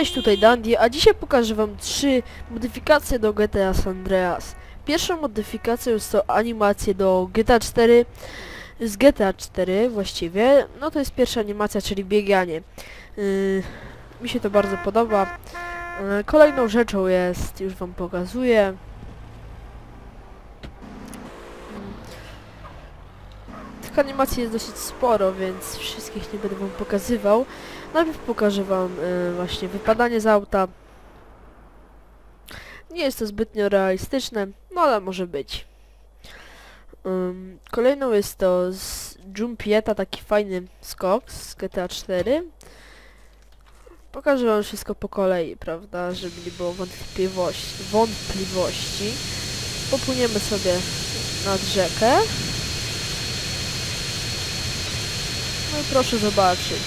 Cześć, tutaj Dandy, a dzisiaj pokażę wam trzy modyfikacje do GTA San Andreas. Pierwszą modyfikacją jest to animacje do GTA 4, z GTA 4 właściwie. No to jest pierwsza animacja, czyli bieganie. Yy, mi się to bardzo podoba. Yy, kolejną rzeczą jest, już wam pokazuję. Tych animacji jest dosyć sporo, więc wszystkich nie będę wam pokazywał. Najpierw pokażę wam y, właśnie wypadanie z auta. Nie jest to zbytnio realistyczne, no ale może być. Ym, kolejną jest to z Jumpieta, taki fajny skok z GTA 4. Pokażę wam wszystko po kolei, prawda, żeby nie było wątpliwości. wątpliwości. Popłyniemy sobie nad rzekę. No proszę zobaczyć.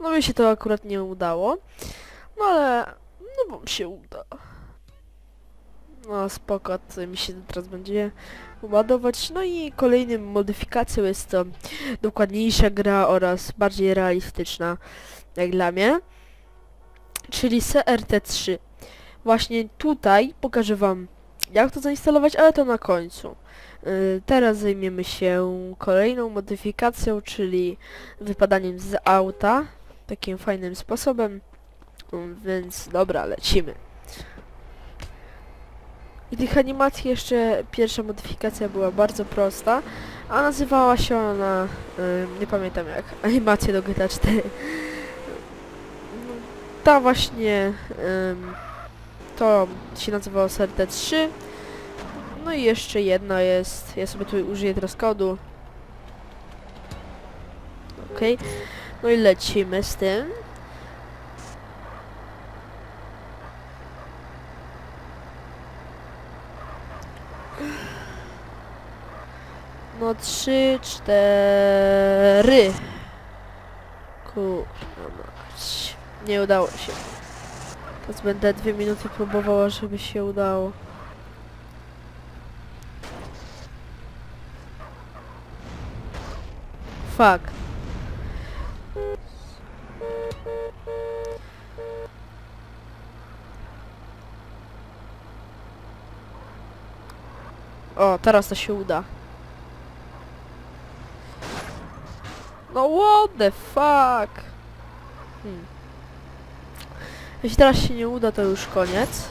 No mi się to akurat nie udało. No ale... No mi się uda. No spoko, to mi się teraz będzie ładować. No i kolejną modyfikacją jest to dokładniejsza gra oraz bardziej realistyczna, jak dla mnie. Czyli CRT3. Właśnie tutaj pokażę wam jak to zainstalować, ale to na końcu. Yy, teraz zajmiemy się kolejną modyfikacją, czyli wypadaniem z auta takim fajnym sposobem. Mm, Więc dobra, lecimy. I tych animacji jeszcze pierwsza modyfikacja była bardzo prosta, a nazywała się ona, y, nie pamiętam jak, animacja do GTA 4. No, Ta właśnie, ym, to się nazywało SRT 3. No i jeszcze jedna jest, ja sobie tu użyję teraz kodu. Okej. No i lecimy z tym. No trzy, cztery. Kurwa mać. Nie udało się. Teraz będę dwie minuty próbowała, żeby się udało. Fuck. O, teraz to się uda. No what the fuck? Hmm. Jeśli teraz się nie uda, to już koniec.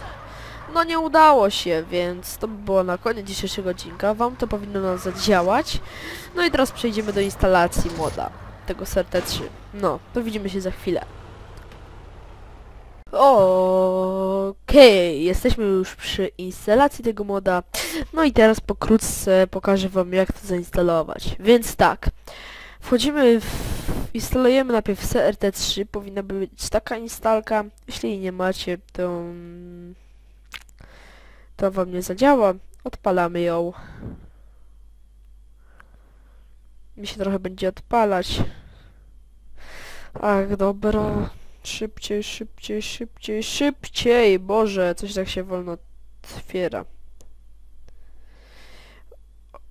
No nie udało się, więc to by było na koniec dzisiejszego odcinka. Wam to powinno nas zadziałać. No i teraz przejdziemy do instalacji moda tego SRT3. No, to widzimy się za chwilę. Okej, jesteśmy już przy instalacji tego moda. No i teraz pokrótce pokażę wam jak to zainstalować. Więc tak, wchodzimy w... instalujemy najpierw CRT3, powinna być taka instalka. Jeśli jej nie macie, to... mm, to wam nie zadziała. Odpalamy ją. Mi się trochę będzie odpalać. Ach, dobra. Szybciej, szybciej, szybciej, szybciej! Boże, coś tak się wolno otwiera.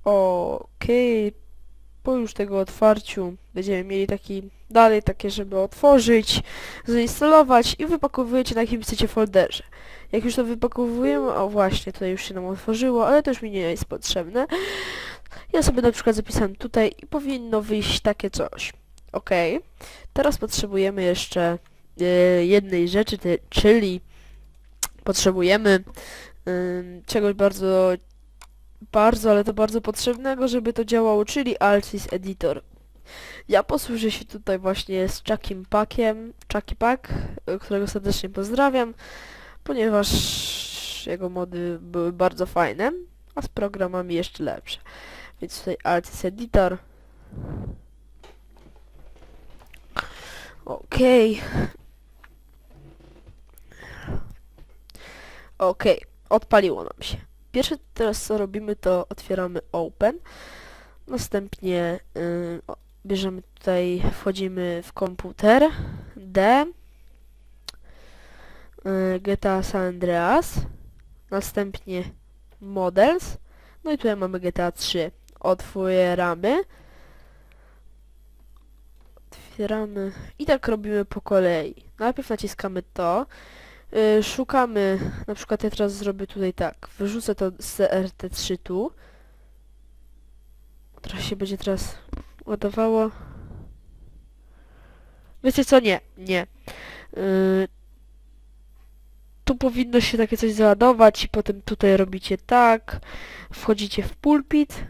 Okej. Po już tego otwarciu będziemy mieli taki dalej takie, żeby otworzyć, zainstalować i wypakowujecie na jakim chcecie folderze. Jak już to wypakowujemy, o właśnie, tutaj już się nam otworzyło, ale to już mi nie jest potrzebne. Ja sobie na przykład zapisałem tutaj i powinno wyjść takie coś. Okej. Teraz potrzebujemy jeszcze e, jednej rzeczy, czyli potrzebujemy ym, czegoś bardzo, bardzo, ale to bardzo potrzebnego, żeby to działało, czyli Altis Editor. Ja posłużę się tutaj właśnie z Chuckim Packiem, Chucky Pack, y, którego serdecznie pozdrawiam, ponieważ jego mody były bardzo fajne, a z programami jeszcze lepsze. Więc tutaj Altis Editor. Okej. Okej, odpaliło nam się. Pierwsze teraz co robimy to otwieramy Open. Następnie y, bierzemy tutaj, wchodzimy w komputer D y, GTA San Andreas następnie Models no i tutaj mamy GTA 3 Otwieramy. Otwieramy. I tak robimy po kolei. Najpierw naciskamy to. Y, szukamy, na przykład ja teraz zrobię tutaj tak. Wyrzucę to z CRT3 tu. Teraz się będzie teraz ładowało. Wiecie co? Nie, nie. Yy, tu powinno się takie coś załadować i potem tutaj robicie tak. Wchodzicie w pulpit.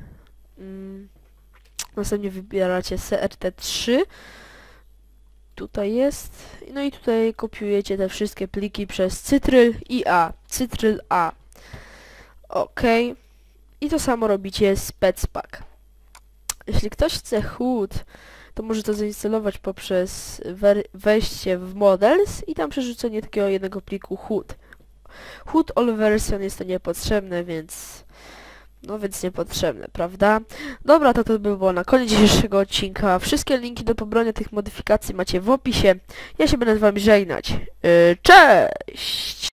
Yy, następnie wybieracie CRT3. Tutaj jest. No i tutaj kopiujecie te wszystkie pliki przez Cytryl i A. Cytryl A. OK. I to samo robicie z Petspack. Jeśli ktoś chce HUD, to może to zainstalować poprzez wejście w Models i tam przerzucenie takiego jednego pliku HUD. HUD All Version jest to niepotrzebne, więc... No więc niepotrzebne, prawda? Dobra, to to by było na koniec dzisiejszego odcinka. Wszystkie linki do pobrania tych modyfikacji macie w opisie. Ja się będę z wami żegnać. Yy, cześć!